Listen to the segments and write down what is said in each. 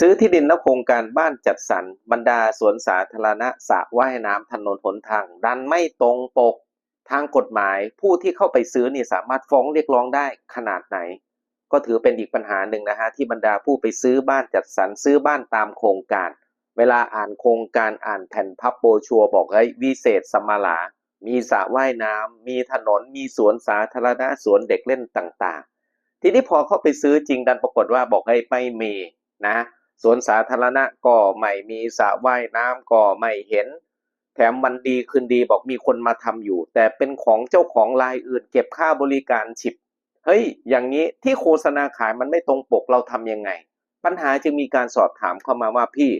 ซื้อที่ดินและโครงการบ้านจัดสรรบรรดาสวนสาธารณะสระว่ายน้ำถนนหนทาง ดันไม่ตรงปก ทางกฎหมายผู้ที่เข้าไปซื้อนี่สามารถฟ้องเรียกร้องได้ขนาดไหน ก็ถือเป็นอีกปัญหาหนึ่งนะฮะที่บรรดาผู้ไปซื้อบ้านจัดสรรซื้อบ้านตามโครงการ เวลาอ่านโครงการอ่านแผ่นพับโบรชัวบอกเฮ้ยวิเศษสมมาลา มีสระว่ายน้ำมีถนนมีสวนสาธารณะสวนเด็กเล่นต่างๆ ทีนี้พอเข้าไปซื้อจริงดันปรากฏว่าบอกให้ไม่มีนะ สวนสาธารณะก็ไม่มีสระว่ายน้ำก็ไม่เห็น แถมวันดีคืนดีบอกมีคนมาทำอยู่ แต่เป็นของเจ้าของรายอื่น เก็บค่าบริการฉิบเฮ้ย อย่างนี้ที่โฆษณาขายมันไม่ตรงปกเราทำยังไง ปัญหาจึงมีการสอบถามเข้ามาว่าพี่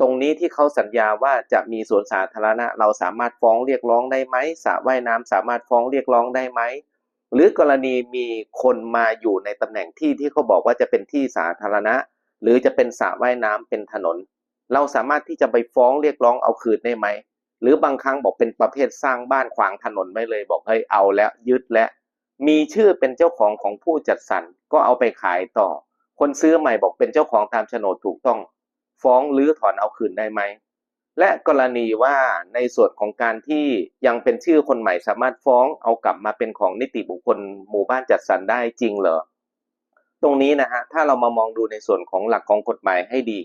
ตรงนี้ที่เขาสัญญาว่าจะมีสวนสาธารณะ เราสามารถฟ้องเรียกร้องได้ไหมสระว่ายน้ำสามารถฟ้องเรียกร้องได้ไหมหรือกรณีมีคนมาอยู่ในตำแหน่งที่ที่เขาบอกว่าจะเป็นที่สาธารณะ หรือจะเป็นสระว่ายน้ำเป็นถนน เราสามารถที่จะไปฟ้องเรียกร้องเอาคืนได้ไหม หรือบางครั้งบอกเป็นประเภทสร้างบ้านขวางถนนไว้เลยบอกเฮ้ยเอาแล้วยึดแล้วมีชื่อเป็นเจ้าของของผู้จัดสรรก็เอาไปขายต่อ คนซื้อใหม่บอกเป็นเจ้าของตามโฉนดถูกต้อง ฟ้องหรือถอนเอาคืนได้ไหมและกรณีว่าในส่วนของการที่ยังเป็นชื่อคนใหม่สามารถฟ้องเอากลับมาเป็นของนิติบุคคลหมู่บ้านจัดสรรได้จริงเหรอ ตรงนี้นะฮะถ้าเรามามองดูในส่วนของหลักของกฎหมายให้ดี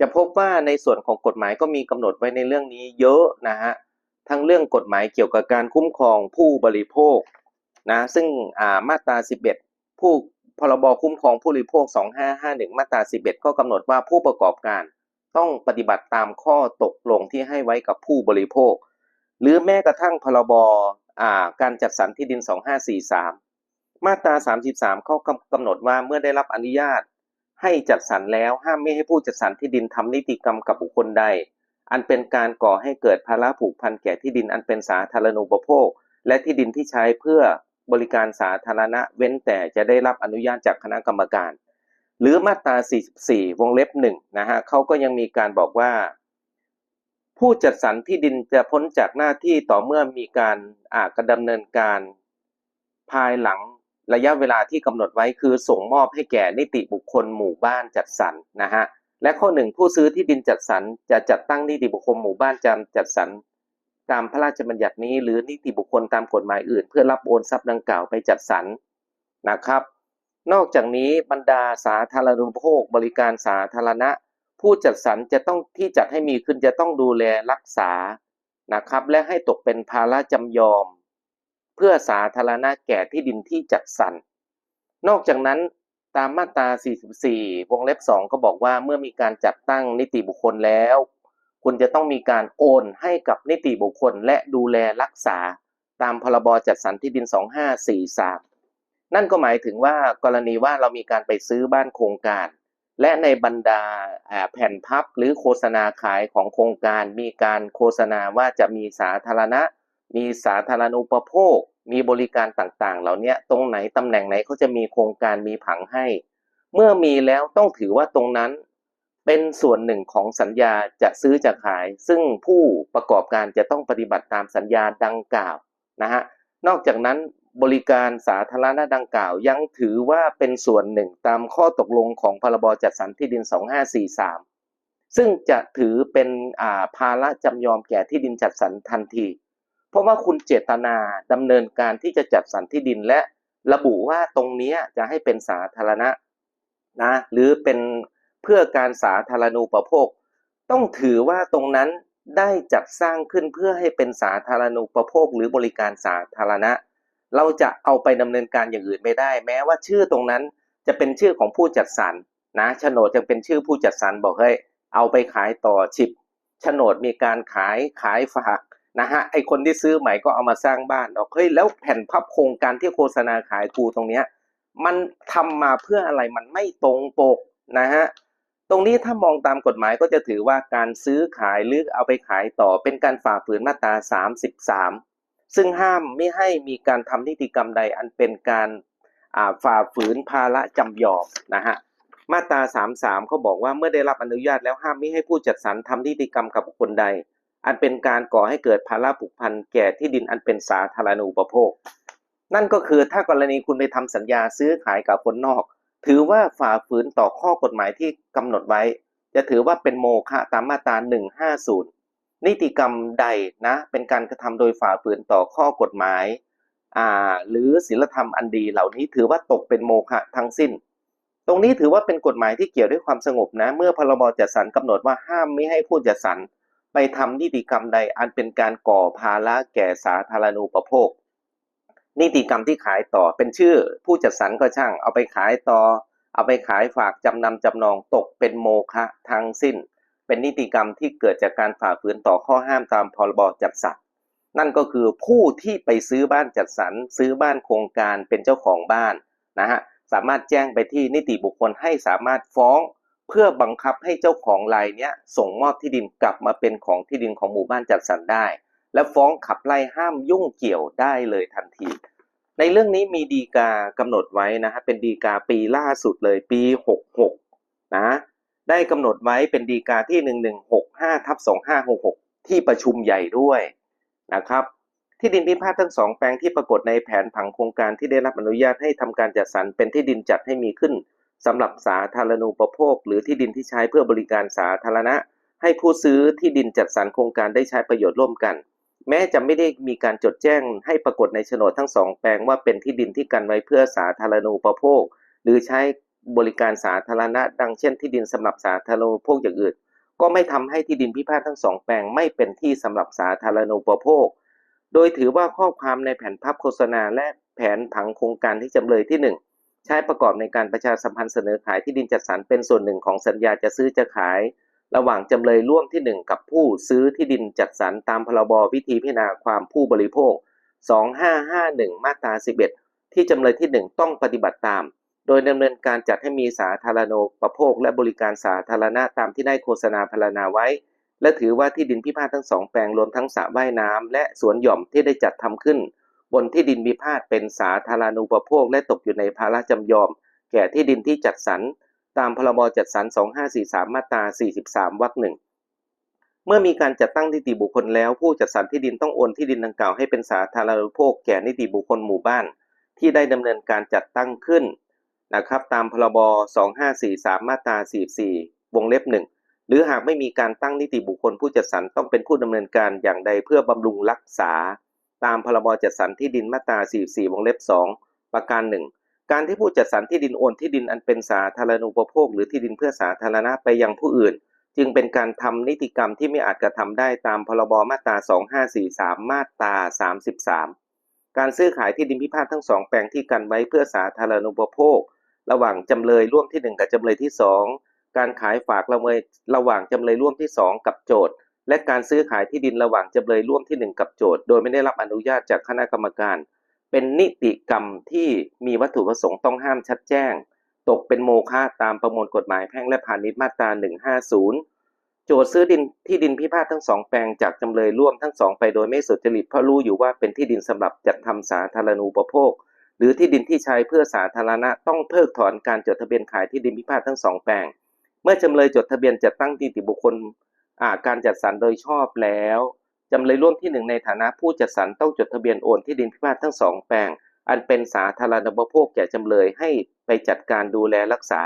จะพบว่าในส่วนของกฎหมายก็มีกำหนดไว้ในเรื่องนี้เยอะนะฮะทั้งเรื่องกฎหมายเกี่ยวกับการคุ้มครองผู้บริโภคนะซึ่งามาตรา 11 ผู้พรบคุ้มครองผู้บริโภค 2551 มาตรา 11 ก็กำหนดว่าผู้ประกอบการต้องปฏิบัติตามข้อตกลงที่ให้ไว้กับผู้บริโภค หรือแม้กระทั่งพรบาการจัดสรรที่ดิน 2543 มาตรา 33 เขากำหนดว่าเมื่อได้รับอนุญาต ให้จัดสรรแล้วห้ามไม่ให้ผู้จัดสรรที่ดินทำนิติกรรมกับบุคคลใด อันเป็นการก่อให้เกิดภาระผูกพันแก่ที่ดินอันเป็นสาธารณูปโภค และที่ดินที่ใช้เพื่อบริการสาธารณะเว้นแต่จะได้รับอนุญาตจากคณะกรรมการ หรือมาตรา 44 วงเล็บหนึ่งนะฮะเขาก็ยังมีการบอกว่า ผู้จัดสรรที่ดินจะพ้นจากหน้าที่ต่อเมื่อมีการอากระดำเนินการ ภายหลัง ระยะเวลาที่กำหนดไว้คือส่งมอบให้แก่นิติบุคคลหมู่บ้านจัดสรรนะฮะและข้อหนึ่งผู้ซื้อที่ดินจัดสรรจะจัดตั้งนิติบุคคลหมู่บ้านจำจัดสรรตามพระราชบัญญัตินี้หรือนิติบุคคลตามกฎหมายอื่น เพื่อรับโอนทรัพย์ดังกล่าวไปจัดสรรนะครับ นอกจากนี้บรรดาสาธารณูปโภคบริการสาธารณะ ผู้จัดสรรจะต้องที่จัดให้มีขึ้นจะต้องดูแลรักษานะครับและให้ตกเป็นภาระจำยอม เพื่อสาธารณะแก่ที่ดินที่จัดสรร นอกจากนั้นตามมาตรา 44 วงเล็บ 2 ก็บอกว่าเมื่อมีการจัดตั้งนิติบุคคลแล้ว คุณจะต้องมีการโอนให้กับนิติบุคคลและดูแลรักษา ตามพรบจัดสรรที่ดิน 2543 นั่นก็หมายถึงว่ากรณีว่าเรามีการไปซื้อบ้านโครงการ และในบรรดาแผ่นพับหรือโฆษณาขายของโครงการ มีการโฆษณาว่าจะมีสาธารณะ มีสาธารณูปโภค มีบริการต่างๆ เหล่านี้ตรงไหนตำแหน่งไหนเขาจะมีโครงการมีผังให้ เมื่อมีแล้วต้องถือว่าตรงนั้น เป็นส่วนหนึ่งของสัญญาจะซื้อจะขาย ซึ่งผู้ประกอบการจะต้องปฏิบัติตามสัญญาดังกล่าวนะฮะนอกจากนั้นบริการสาธารณะดังกล่าว ยังถือว่าเป็นส่วนหนึ่งตามข้อตกลงของพรบจัดสรรที่ดิน 2543 ซึ่งจะถือเป็นอ่าภาระจำยอมแก่ที่ดินจัดสรรทันที เพราะว่าคุณเจตนาดำเนินการที่จะจัดสรรที่ดินและระบุว่าตรงนี้จะให้เป็นสาธารณะนะหรือเป็นเพื่อการสาธารณูปโภค ต้องถือว่าตรงนั้นได้จัดสร้างขึ้นเพื่อให้เป็นสาธารณูปโภค หรือบริการสาธารณะ เราจะเอาไปดำเนินการอย่างอื่นไม่ได้ แม้ว่าชื่อตรงนั้นจะเป็นชื่อของผู้จัดสรรนะโฉนดจะเป็นชื่อผู้จัดสรรบอกเฮ้ยเอาไปขายต่อชิปโฉนดมีการขายขายฝาก นะฮะไอคนที่ซื้อใหม่ก็เอามาสร้างบ้านบอกเฮ้ยแล้วแผ่นพับโครงการที่โฆษณาขายกูตรงเนี้ยมันทำมาเพื่ออะไรมันไม่ตรงปกนะฮะตรงนี้ถ้ามองตามกฎหมายก็จะถือว่าการซื้อขายหรือเอาไปขายต่อเป็นการฝ่าฝืนมาตรา 33 ซึ่งห้ามไม่ให้มีการทำนิติกรรมใดอันเป็นการฝ่าฝืนภาระจำยอมนะฮะมาตรา 33 เขาบอกว่าเมื่อได้รับอนุญาตแล้วห้ามไม่ให้ผู้จัดสรรทำนิติกรรมกับบุคคลใด อันเป็นการก่อให้เกิดภาระผูกพันแก่ที่ดินอันเป็นสาธารณูปโภค นั่นก็คือถ้ากรณีคุณไปทำสัญญาซื้อขายกับคนนอก ถือว่าฝ่าฝืนต่อข้อกฎหมายที่กำหนดไว้ จะถือว่าเป็นโมฆะตามมาตรา 150 นิติกรรมใดนะเป็นการกระทำโดยฝ่าฝืนต่อข้อกฎหมายอ่าหรือศีลธรรมอันดีเหล่านี้ถือว่าตกเป็นโมฆะทั้งสิ้น ตรงนี้ถือว่าเป็นกฎหมายที่เกี่ยวด้วยความสงบนะ เมื่อพรบจัดสรรกำหนดว่าห้ามไม่ให้ผู้จัดสรร ไปทำนิติกรรมใดอันเป็นการก่อภาระแก่สาธารณูปโภค นิติกรรมที่ขายต่อเป็นชื่อ ผู้จัดสรรก็ช่าง เอาไปขายต่อ เอาไปขายฝากจำนำจำนองตกเป็นโมฆะทั้งสิ้น เป็นนิติกรรมที่เกิดจากการฝ่าฝืนต่อข้อห้ามตามพรบจัดสรรนั่นก็คือผู้ที่ไปซื้อบ้านจัดสรรซื้อบ้านโครงการเป็นเจ้าของบ้านนะฮะสามารถแจ้งไปที่นิติบุคคลให้สามารถฟ้อง เพื่อบังคับให้เจ้าของรายเนี้ยส่งมอบที่ดินกลับมาเป็นของที่ดินของหมู่บ้านจัดสรรได้ และฟ้องขับไล่ห้ามยุ่งเกี่ยวได้เลยทันที ในเรื่องนี้มีดีกากำหนดไว้นะฮะเป็นดีกาปีล่าสุดเลยปี 66 นะได้กำหนดไว้เป็นดีกาที่ 1165ทับ2566 ที่ประชุมใหญ่ด้วยนะครับที่ดินพิพาททั้งสองแปลงที่ปรากฏในแผนผังโครงการที่ได้รับอนุญาตให้ทำการจัดสรรเป็นที่ดินจัดให้มีขึ้น สำหรับสาธารณูปโภค หรือที่ดินที่ใช้เพื่อบริการสาธารณะ ให้ผู้ซื้อที่ดินจัดสรรโครงการได้ใช้ประโยชน์ร่วมกัน แม้จะไม่ได้มีการจดแจ้งให้ปรากฏในโฉนดทั้งสองแปลงว่าเป็นที่ดินที่กันไว้เพื่อสาธารณูปโภค หรือใช้บริการสาธารณะ ดังเช่นที่ดินสำหรับสาธารณูปโภคอย่างอื่น ก็ไม่ทำให้ที่ดินพิพาททั้งสองแปลงไม่เป็นที่สำหรับสาธารณูปโภค โดยถือว่าข้อความในแผนภาพโฆษณาและแผนผังโครงการที่จำเลยที่หนึ่ง ใช้ประกอบในการประชาสัมพันธ์เสนอขายที่ดินจัดสรรเป็นส่วนหนึ่งของสัญญาจะซื้อจะขาย ระหว่างจำเลยร่วมที่หนึ่งกับผู้ซื้อที่ดินจัดสรรตามพรบวิธีพิจารณาความผู้บริโภค 2551 มาตรา 11 ที่จำเลยที่หนึ่งต้องปฏิบัติตาม โดยดำเนินการจัดให้มีสาธารณูปโภค และบริการสาธารณะตามที่ได้โฆษณาพรรณนาไว้ และถือว่าที่ดินพิพาททั้งสองแปลงรวมทั้งสระว่ายน้ำและสวนหย่อมที่ได้จัดทำขึ้น บนที่ดินพิพาทเป็นสาธารณูปโภคและตกอยู่ในภาระจำยอม แก่ที่ดินที่จัดสรรตามพรบจัดสรร 2543 มาตรา 43 วรรคหนึ่งเมื่อมีการจัดตั้งนิติบุคคลแล้ว ผู้จัดสรรที่ดินต้องโอนที่ดินดังกล่าวให้เป็นสาธารณูปโภคแก่นิติบุคคลหมู่บ้าน ที่ได้ดำเนินการจัดตั้งขึ้นนะครับตามพรบ 2543 มาตรา 44 วงเล็บหนึ่งหรือหากไม่มีการตั้งนิติบุคคลผู้จัดสรรต้องเป็นผู้ดำเนินการอย่างใดเพื่อบำรุงรักษา ตามพรบจัดสรรที่ดินมาตรา 44 วงเล็บ 2 ประการหนึ่งการที่ผู้จัดสรรที่ดินโอนที่ดินอันเป็นสาธารณูปโภค หรือที่ดินเพื่อสาธารณะไปยังผู้อื่น จึงเป็นการทำนิติกรรมที่ไม่อาจกระทำได้ตามพรบมาตรา 2543 มาตรา 33 การซื้อขายที่ดินพิพาททั้งสองแปลงที่กันไว้เพื่อสาธารณูปโภค ระหว่างจำเลยร่วมที่หนึ่งกับจำเลยที่สองการขายฝากละเมยระหว่างจำเลยร่วมที่สองกับโจทย์ และการซื้อขายที่ดินระหว่างจำเลยร่วมที่หนึ่งกับโจทย์โดยไม่ได้รับอนุญาตจากคณะกรรมการ เป็นนิติกรรมที่มีวัตถุประสงค์ต้องห้ามชัดแจ้ง ตกเป็นโมฆะตามประมวลกฎหมายแพ่งและพาณิชย์มาตรา 150 โจทย์ซื้อดินที่ดินพิพาททั้งสองแปลงจากจำเลยร่วมทั้งสองไปโดยไม่สุจริตเพราะรู้อยู่ว่าเป็นที่ดินสำหรับจัดทำสาธารณูปโภค หรือที่ดินที่ใช้เพื่อสาธารณะต้องเพิกถอนการจดทะเบียนขายที่ดินพิพาททั้งสองแปลง เมื่อจำเลยจดทะเบียนจัดตั้งนิติบุคคล การจัดสรรโดยชอบแล้วจำเลยร่วมที่หนึ่งในฐานะผู้จัดสรรต้องจดทะเบียนโอนที่ดินพิพาททั้งสองแปลง อันเป็นสาธารณูปโภคแก่จำเลยให้ไปจัดการดูแลรักษา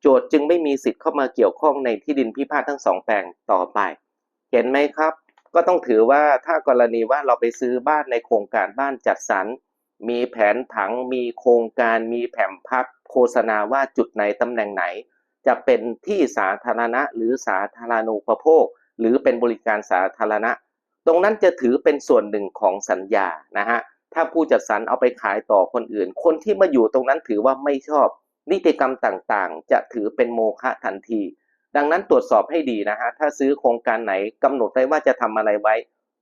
โจทย์จึงไม่มีสิทธิ์เข้ามาเกี่ยวข้องในที่ดินพิพาททั้งสองแปลงต่อไป เห็นไหมครับ ก็ต้องถือว่าถ้ากรณีว่าเราไปซื้อบ้านในโครงการบ้านจัดสรรมีแผนผังมีโครงการมีแผนพับโฆษณาว่าจุดไหนตำแหน่งไหน จะเป็นที่สาธารณะหรือสาธารณูปโภค หรือเป็นบริการสาธารณะ ตรงนั้นจะถือเป็นส่วนหนึ่งของสัญญานะฮะถ้าผู้จัดสรรเอาไปขายต่อคนอื่น คนที่มาอยู่ตรงนั้นถือว่าไม่ชอบ นิติกรรมต่างๆ จะถือเป็นโมฆะทันที ดังนั้นตรวจสอบให้ดีนะฮะถ้าซื้อโครงการไหนกำหนดไว้ว่าจะทำอะไรไว้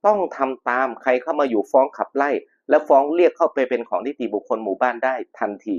ต้องทำตามใครเข้ามาอยู่ฟ้องขับไล่ และฟ้องเรียกเข้าไปเป็นของนิติบุคคลหมู่บ้านได้ทันที